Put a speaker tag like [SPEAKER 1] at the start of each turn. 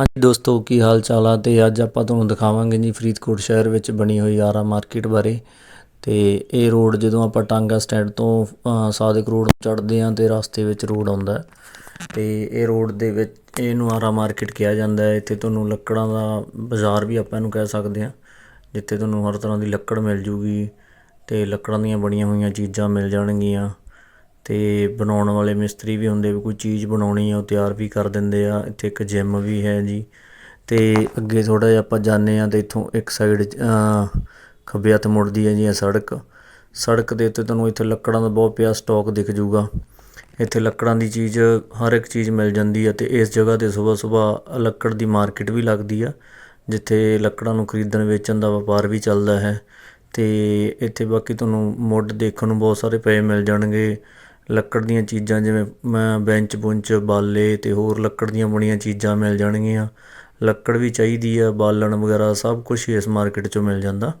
[SPEAKER 1] ਹਾਂਜੀ ਦੋਸਤੋ ਕੀ ਹਾਲ ਚਾਲ ਆ? ਤੇ ਅੱਜ ਆਪਾਂ ਤੁਹਾਨੂੰ ਦਿਖਾਵਾਂਗੇ ਜੀ ਫਰੀਦਕੋਟ ਸ਼ਹਿਰ ਵਿੱਚ ਬਣੀ ਹੋਈ ਆਰਾ ਮਾਰਕੀਟ ਬਾਰੇ। ਤੇ ਇਹ ਰੋਡ ਜਦੋਂ ਆਪਾਂ ਟਾਂਗਾ ਸਟੈਂਡ ਤੋਂ ਅ, ਸਾਦਿਕ ਰੋਡ ਚੜ੍ਹਦੇ ਆਂ ਤੇ ਰਸਤੇ ਵਿੱਚ ਰੋਡ ਆਉਂਦਾ ਹੈ। ਤੇ ਇਹ ਰੋਡ ਦੇ ਵਿੱਚ ਇਹਨੂੰ ਆਰਾ ਮਾਰਕੀਟ ਕਿਹਾ ਜਾਂਦਾ ਹੈ। ਇੱਥੇ ਤੁਹਾਨੂੰ ਲੱਕੜਾਂ ਦਾ ਬਾਜ਼ਾਰ ਵੀ ਆਪਾਂ ਇਹਨੂੰ ਕਹਿ ਸਕਦੇ ਹਾਂ ਜਿੱਥੇ ਤੁਹਾਨੂੰ ਹਰ ਤਰ੍ਹਾਂ ਦੀ ਲੱਕੜ ਮਿਲ ਜੂਗੀ ਤੇ ਲੱਕੜਾਂ ਦੀਆਂ ਬਣੀਆਂ ਹੋਈਆਂ ਚੀਜ਼ਾਂ ਮਿਲ ਜਾਣਗੀਆਂ। ਅਤੇ ਬਣਾਉਣ ਵਾਲੇ ਮਿਸਤਰੀ ਵੀ ਹੁੰਦੇ ਵੀ ਕੋਈ ਚੀਜ਼ ਬਣਾਉਣੀ ਆ, ਉਹ ਤਿਆਰ ਵੀ ਕਰ ਦਿੰਦੇ ਆ। ਇੱਥੇ ਇੱਕ ਜਿਮ ਵੀ ਹੈ ਜੀ। ਅਤੇ ਅੱਗੇ ਥੋੜ੍ਹਾ ਜਿਹਾ ਆਪਾਂ ਜਾਂਦੇ ਹਾਂ ਤੇ ਇੱਥੋਂ ਇੱਕ ਸਾਈਡ ਖੱਬੇ ਹੱਥ ਮੁੜਦੀ ਹੈ ਜੀ ਇਹ ਸੜਕ। ਸੜਕ ਦੇ ਉੱਤੇ ਤੁਹਾਨੂੰ ਇੱਥੇ ਲੱਕੜਾਂ ਦਾ ਬਹੁਤ ਪਿਆ ਸਟਾਕ ਦਿਖ ਜੂਗਾ। ਇੱਥੇ ਲੱਕੜਾਂ ਦੀ ਚੀਜ਼, ਹਰ ਇੱਕ ਚੀਜ਼ ਮਿਲ ਜਾਂਦੀ ਹੈ ਅਤੇ ਇਸ ਜਗ੍ਹਾ ਤੇ ਸਵੇਰ ਸਵੇਰ ਲੱਕੜ ਦੀ ਮਾਰਕੀਟ ਵੀ ਲੱਗਦੀ ਆ, ਜਿੱਥੇ ਲੱਕੜਾਂ ਨੂੰ ਖਰੀਦਣ, ਵੇਚਣ ਦਾ ਵਪਾਰ ਵੀ ਚੱਲਦਾ ਹੈ। ਅਤੇ ਇੱਥੇ ਬਾਕੀ ਤੁਹਾਨੂੰ ਮੁੱਢ ਦੇਖਣ ਨੂੰ ਬਹੁਤ ਸਾਰੇ ਪਏ ਮਿਲ ਜਾਣਗੇ। ਲੱਕੜ ਦੀਆਂ ਚੀਜ਼ਾਂ ਜਿਵੇਂ ਬੈਂਚ ਬੁੰਚ, ਬਾਲੇ ਅਤੇ ਹੋਰ ਲੱਕੜ ਦੀਆਂ ਬਣੀਆਂ ਚੀਜ਼ਾਂ ਮਿਲ ਜਾਣਗੀਆਂ। ਲੱਕੜ ਵੀ ਚਾਹੀਦੀ ਆ, ਬਾਲਣ ਵਗੈਰਾ ਸਭ ਕੁਛ ਇਸ ਮਾਰਕੀਟ 'ਚੋਂ ਮਿਲ ਜਾਂਦਾ।